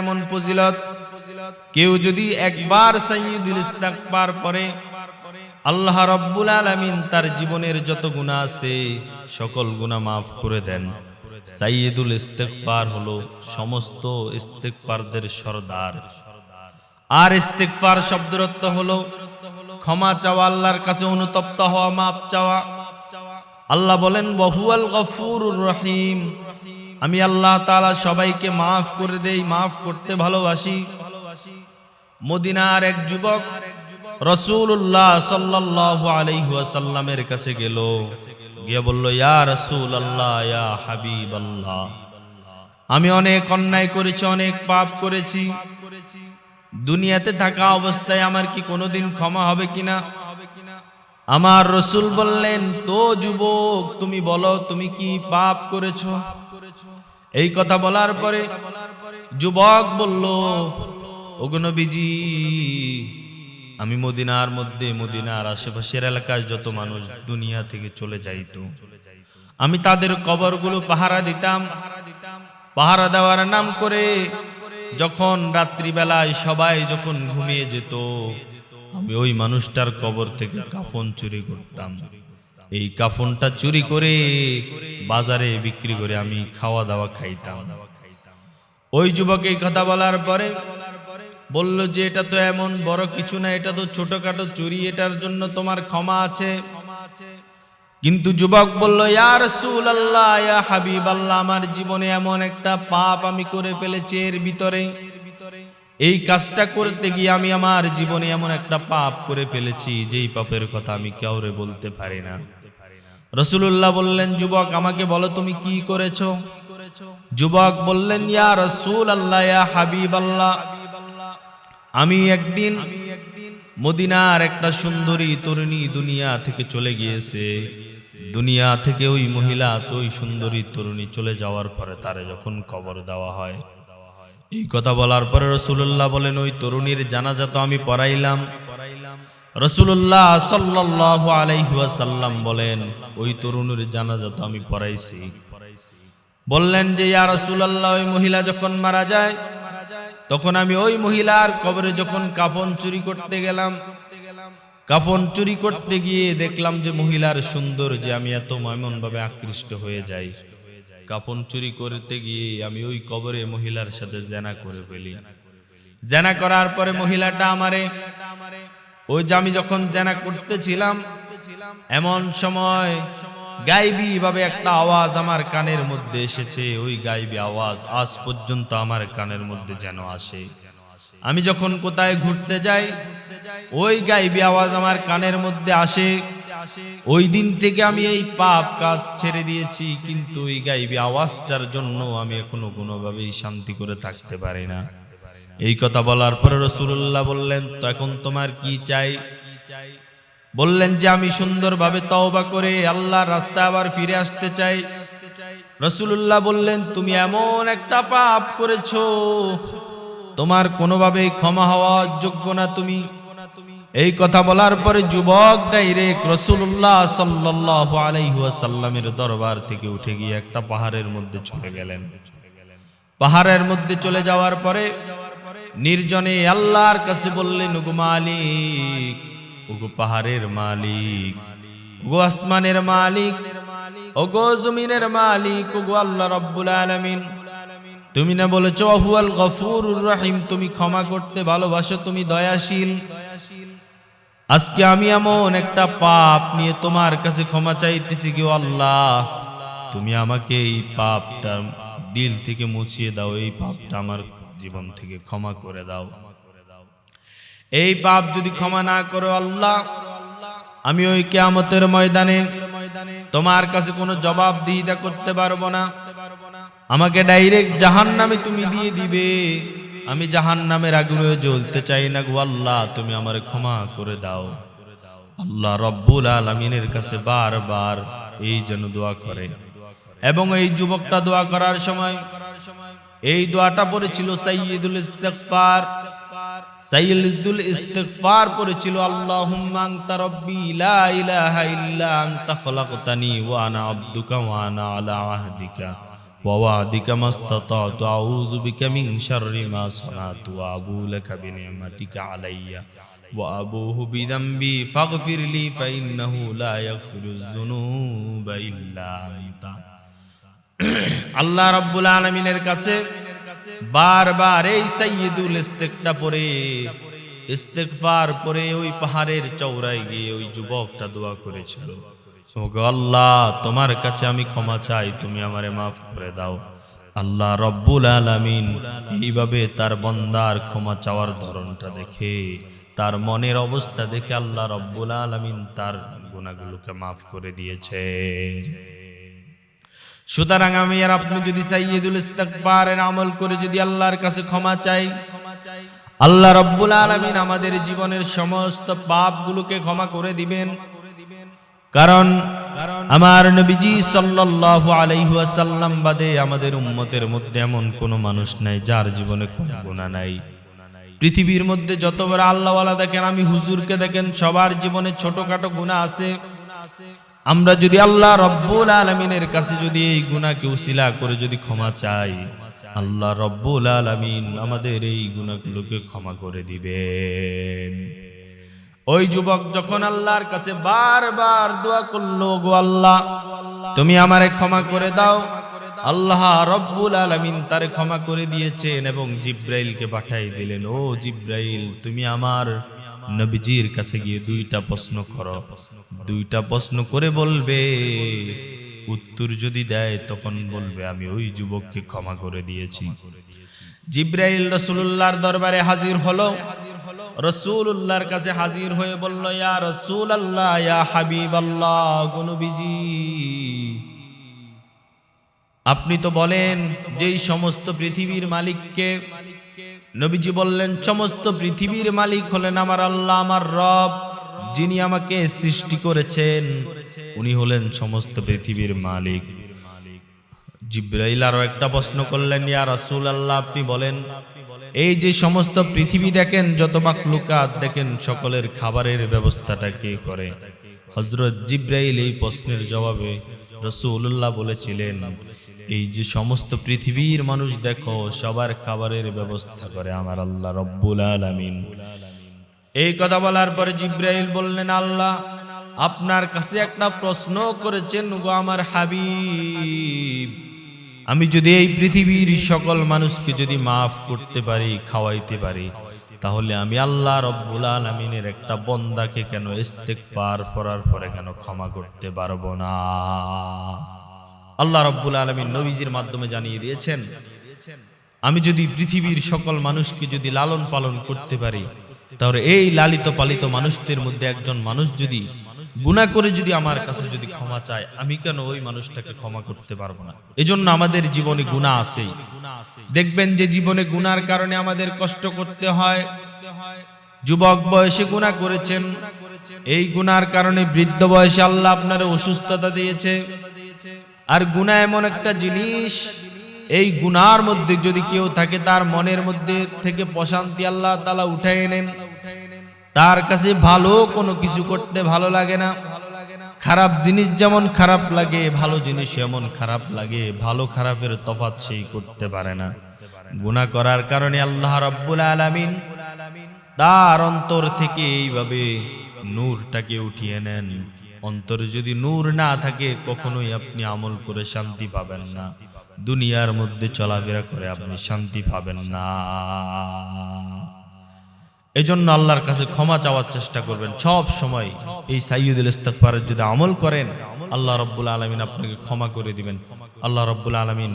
এমন ফজিলত, কেউ যদি একবার সাইয়্যিদুল ইস্তেগফার পড়ে আল্লাহ রাব্বুল আলামিন তার জীবনের যত গুনাহ আছে, সকল গুনাহ maaf করে দেন। সাইয়্যিদুল ইস্তেগফার হলো সমস্ত ইস্তেগফারদের সরদার। আর ইস্তেগফার শব্দের অর্থ হলো ক্ষমা চাওয়া, আল্লাহর কাছে অনুতপ্ত হওয়া মাপ চাওয়া। আল্লাহ বলেন বহুয়াল গফুরুর রহিম। আমি আল্লাহ তাআলা সবাইকে মাফ করে দেই, মাফ করতে ভালোবাসি। মদিনার এক যুবক রসুল্লাহ সাল্লাল্লাহু আলাইহি ওয়াসাল্লামের কাছে গেল। গিয়ে বলল, ইয়া রসুল আল্লাহ ইয়া হাবিব আল্লাহ আমি অনেক অন্যায় করেছি, অনেক পাপ করেছি। দুনিয়াতে থাকা অবস্থায় আমার কি কোনোদিন ক্ষমা হবে কিনা? আমার রসুল বললেন, তো যুবক, তুমি বলো, তুমি কি পাপ করেছ? এই কথা বলার পরে যুবক বলল ওগনবীজি আমি মদিনার মধ্যে, মদিনার আশেপাশের এলাকায় যত মানুষ দুনিয়া থেকে চলে যাইতো, আমি তাদের কবরগুলো পাহারা দিতাম। পাহারা দেওয়ার নাম করে যখন রাত্রিবেলায় সবাই যখন ঘুমিয়ে যেত, আমি ওই মানুষটার কবর থেকে কাফন চুরি করতাম। এই কাফনটা চুরি করে বাজারে বিক্রি করে আমি খাওয়া দাওয়া খাইতাম। ওই যুবক এই কথা বলার পরে বলল যে, এটা তো এমন বড় কিছু না, এটা তো ছোটখাটো চুরি, এটার জন্য তোমার ক্ষমা আছে। কিন্তু যুবক বলল, ইয়া রাসূলুল্লাহ, ইয়া হাবিবাল্লাহ, আমার জীবনে এমন একটা পাপ আমি করে ফেলেছি এর ভিতরে। এই কাজটা করতে গিয়ে আমি আমার জীবনে এমন একটা পাপ করে ফেলেছি, যেই পাপের কথা আমি কাউরে বলতে পারি না। রসুল্লাহ বললেন, যুবক, আমাকে বলো তুমি কি করেছ? যুবক বললেন, ইয়া রসুল আল্লাহ হাবিব আল্লাহ আমি একদিন মদিনার একটা সুন্দরী তরুণী দুনিয়া থেকে চলে গিয়েছে। দুনিয়া থেকে ওই মহিলা, ওই সুন্দরী তরুণী চলে যাওয়ার পরে তারে যখন কবর দেওয়া হয়, এই কথা বলার পরে রসুল্লাহ বলেন, ওই তরুণীর জানাজা তো আমি পড়াইলাম। রসুল্লাহ সাল্লাহ আলাইহাসাল্লাম বলেন, ওই তরুণের জানাজা তো আমি পড়াইছি। বললেন যে, ইয়া রসুল্লাহ ওই মহিলা যখন মারা যায়, তখন আমি ওই মহিলার কবরে যখন কাফন চুরি করতে গেলাম, কাফন চুরি করতে গিয়ে দেখলাম যে মহিলার সুন্দর যে আমি এত ভাবে আকৃষ্ট হয়ে যাই। কাপন চুরি করতে গিয়ে আমি ওই কবরে মহিলার সাথে জেনা করে ফেলি। জেনা করার পরে মহিলাটা আমারে ওই যে আমি যখন জেনা করতেছিলাম, এমন সময় গাইবি ভাবে একটা আওয়াজ আমার কানের মধ্যে এসেছে। ওই গাইবি আওয়াজ আজ পর্যন্ত আমার কানের মধ্যে যেন আসে। আমি যখন কোথায় ঘুরতে যাই, ওই গাইবি আওয়াজ আমার কানের মধ্যে আসে। ওই দিন থেকে আমি এই পাপ কাজ ছেড়ে দিয়েছি, কিন্তু ওই গাইবি আওয়াজটার জন্য আমি এখনও কোনোভাবেই শান্তি করে থাকতে পারি না। এই কথা বলার পরে রসুল্লাহ বললেন, তো এখন তোমার কি চাই? বললেন যে, আমি সুন্দরভাবে তওবা করে আল্লাহর রাস্তা আবার ফিরে আসতে চাই। রসুল্লাহ বললেন, তুমি এমন একটা পাপ করেছ, তোমার কোনোভাবেই ক্ষমা হওয়া যোগ্য না তুমি। এই কথা বলার পরে যুবক ডাইরেক্ট রসুল্লাহ সাল্লাহ আলাইহাসাল্লামের দরবার থেকে উঠে গিয়ে একটা পাহাড়ের মধ্যে চলে গেলেন। পাহাড়ের মধ্যে চলে যাওয়ার পরে নির্জনে আল্লাহর কাছে বললেন, ওগো মালিক, ওগো পাহাড়ের মালিক, ওগো আসমানের মালিক, ওগো জমিনের মালিক, ওগো আল্লাহ রব্বুল আলামিন। তুমি না বলেছ অহুয়াল গফুরুর রহিম, তুমি ক্ষমা করতে ভালোবাসো, তুমি দয়াশীল। আজকে আমি এমন একটা পাপ নিয়ে তোমার কাছে ক্ষমা চাইতেছি কি আল্লাহ। তুমি আমাকে এই পাপটা দিল থেকে মুছিয়ে দাও, এই পাপটা আমার জীবন থেকে ক্ষমা করে দাও। এই পাপ যদি ক্ষমা না করো আল্লাহ, আমি ওই কেয়ামতের ময়দানে তোমার কাছে কোনো জবাব দিহিতা করতে পারব না। আমাকে ডাইরেক্ট জাহান নামে তুমি দিয়ে দিবে। আমি জাহান নামের আগ্রহে জ্বলতে চাই না গো আল্লাহ, তুমি আমার ক্ষমা করে দাও। আল্লাহ রব্বুল আলমিনের কাছে বারবার এই যেন দোয়া করে। এবং এই যুবকটা দোয়া করার সময় এই দোয়াটা পড়েছিল সাইয়দুল ইস্তেকফার সাইয়দুল ইস্তেকফার পড়েছিল, আল্লাহুম্মা আনতা রব্বি লা ইলাহা ইল্লা আনতা খলাকতানি ওয়া আনা আবদুকা ওয়া আনা আলা আহদিকা ওয়া ওয়াদিকা মাস্তাতাতু, আউযু বিকা মিন শাররি মা সানাতু ওয়া আবু লাকা বি নি'মাতিকা আলাইয়া ওয়া আবুহু বিযামবি ফাগফিরলি ফাইন্নাহু লা ইয়াগফিরুয যুনুবা ইল্লা আনতা। আল্লাহ রাব্বুল আলমিনের কাছে বারবার এই সাইয়্যিদুল ইস্তেকটা পরে ইস্তেকফার পরে ওই পাহাড়ের চৌড়ায় গিয়ে ওই যুবকটা দোয়া করেছিল। আল্লাহ, তোমার কাছে আমি ক্ষমা চাই, তুমি আমারে মাফ করে দাও। আল্লাহ রব্বুল আলামিন এইভাবে তার বন্দার ক্ষমা চাওয়ার ধরনটা দেখে, তার মনের অবস্থা দেখে আল্লাহ রব্বুল আলামিন তার গুণাগুলোকে মাফ করে দিয়েছে। সুতরাং আমি, আর আপনি যদি সাইয়্যিদুল ইস্তিগফারের আমল করে যদি আল্লাহর কাছে ক্ষমা চাই, আল্লাহ রব্বুল আলামিন আমাদের জীবনের সমস্ত পাপগুলোকে ক্ষমা করে দিবেন। কারণ আমার নবীজি সাল্লাল্লাহু আলাইহি ওয়াসাল্লাম বাদে আমাদের উম্মতের মধ্যে এমন কোনো মানুষ নাই, যার জীবনে কোনো গুনাহ নাই। পৃথিবীর মধ্যে যত বড় আল্লাহওয়ালা দেখেন, আমি হুজুরকে দেখেন, সবার জীবনে ছোটখাটো গুনাহ আছে। আমরা যদি আল্লাহ রব্বুল আলমিনের কাছে যদি এই গুণাকে উসিলা করে যদি ক্ষমা চাই, আল্লাহ রব্বুল আলমিন আমাদের এই গুণাগুলোকে ক্ষমা করে দিবেন। ওই যুবক যখন আল্লাহর কাছে বারবার দোয়া করল গো আল্লাহ, তুমি আমারে ক্ষমা করে দাও। আল্লাহ রব্বুল আলমিন তারে ক্ষমা করে দিয়েছেন এবং জিব্রাইলকে পাঠাই দিলেন, ও জিব্রাইল, তুমি আমার নবীজির কাছে গিয়ে দুইটা প্রশ্ন করো। দুইটা প্রশ্ন করে বলবে, উত্তর যদি দেয় তখন বলবে, আমি ওই যুবককে ক্ষমা করে দিয়েছি। জিব্রাইল রসুল্লাহর দরবারে হাজির হলো। রসুল্লাহর কাছে হাজির হয়ে বলল, ইয়া রসুল আল্লাহ ইয়া হাবিব আল্লাহ গনবীজি আপনি তো বলেন, যেই সমস্ত পৃথিবীর মালিককে নবীজি বললেন, সমস্ত পৃথিবীর মালিক হলেন আমার আল্লাহ, আমার রব, যিনি আমাকে সৃষ্টি করেছেন। উনি হলেন সমস্ত পৃথিবীর মালিক। জিব্রাইল আরও একটা প্রশ্ন করলেন, ইয়া রাসূল আল্লাহ আপনি বলেন, এই যে সমস্ত পৃথিবী দেখেন, যত মাখলুকাত দেখেন, সকলের খাবারের ব্যবস্থাটা কে করে? হজরত জিব্রাইল এই প্রশ্নের জবাবে রসুল্লাহ বলেছিলেন এই যে সমস্ত পৃথিবীর মানুষ, দেখো, সবার খাবারের ব্যবস্থা করে আমার আল্লাহ রব্বুল আলামিন। এই কথা বলার পরে জিব্রাইল বললেন, আল্লাহ, আপনার কাছে একটা প্রশ্ন করেছেন গো আমার হাবিব। আমি যদি এই পৃথিবীর সকল মানুষকে যদি মাফ করতে পারি, খাওয়াইতে পারি, তাহলে আমি আল্লাহ রব্বুল আলমিনের একটা বন্দাকে কেন ইস্তেকফার করার পরে কেন ক্ষমা করতে পারব না? আল্লাহ রব্বুল আলমিন নবীজির মাধ্যমে জানিয়ে দিয়েছেন, আমি যদি পৃথিবীর সকল মানুষকে যদি লালন পালন করতে পারি, তাহলে এই লালিত পালিত মানুষদের মধ্যে একজন মানুষ যদি গুণা করে যদি আমার কাছে যদি ক্ষমা চায়, আমি কেন ওই মানুষটাকে ক্ষমা করতে পারব না? এজন্য আমাদের জীবনে গুণা আছেই। দেখবেন যে জীবনে গুনার কারণে আমাদের কষ্ট করতে হয়। যুবক বয়সে গুণা করেছেন। এই গুনার কারণে বৃদ্ধ বয়সে আল্লাহ আপনার অসুস্থতা দিয়েছে। আর গুণা এমন একটা জিনিস, এই গুনার মধ্যে যদি কেউ থাকে, তার মনের মধ্যে থেকে প্রশান্তি আল্লাহ তালা উঠাই নেন। তার কাছে ভালো কোনো কিছু করতে ভালো লাগে না। খারাপ জিনিস যেমন খারাপ লাগে, ভালো জিনিস এমন খারাপ লাগে, ভালো খারাপের তফাৎ সেই করতে পারে না। গুনাহ করার কারণে আল্লাহ রাব্বুল আলামিন তার অন্তর থেকে এইভাবে নূরটাকে উঠিয়ে নেন। অন্তরে যদি নূর না থাকে, কখনোই আপনি আমল করে শান্তি পাবেন না। দুনিয়ার মধ্যে চলাফেরা করে আপনি শান্তি পাবেন না। এই জন্য আল্লাহর কাছে ক্ষমা চাওয়ার চেষ্টা করবেন। সব সময় এই সাইয়দুল ইস্তাগফারের যদি আমল করেন, আল্লাহ রব্বুল আলমিন আপনাকে ক্ষমা করে দিবেন। আল্লাহ রব্বুল আলমিন